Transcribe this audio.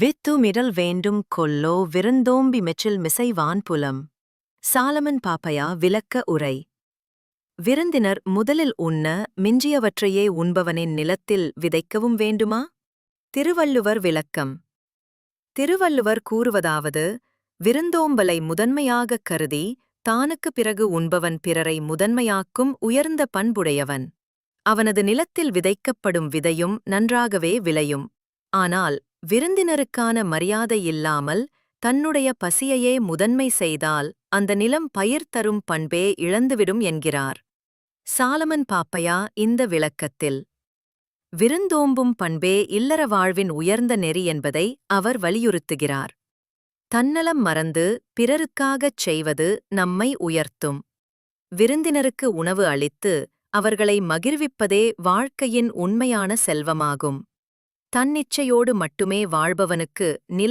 With middle வேண்டும் கொல்லோ விருந்தோம்பி மெச்சில் மிசைவான் புலம். சாலமன் பாப்பையா விளக்க உரை. விருந்தினர் முதலில் உண்ண மிஞ்சியவற்றையே உண்பவனின் நிலத்தில் விதைக்கவும் வேண்டுமா? திருவள்ளுவர் விளக்கம். திருவள்ளுவர் கூறுவதாவது விருந்தோம்பலை முதன்மையாகக் கருதி தானுக்குப் பிறகு உண்பவன் பிறரை முதன்மையாக்கும் உயர்ந்த பண்புடையவன். அவனது நிலத்தில் விதைக்கப்படும் விதையும் நன்றாகவே விளையும். ஆனால் விருந்தினருக்கான மரியாதை இல்லாமல் தன்னுடைய பசியையே முதன்மை செய்தால் அந்த நிலம் பயிர் தரும் பண்பே இழந்துவிடும் என்கிறார். சாலமன் பாப்பையா இந்த விளக்கத்தில். விருந்தோம்பும் பண்பே இல்லற வாழ்வின் உயர்ந்த நெறி என்பதை அவர் வலியுறுத்துகிறார். தன்னலம் மறந்து பிறருக்காகச் செய்வது நம்மை உயர்த்தும். விருந்தினருக்கு உணவு அளித்து அவர்களை மகிழ்விப்பதே வாழ்க்கையின் உண்மையான செல்வமாகும். தன்னிச்சையோடு மட்டுமே வாழ்பவனுக்கு நில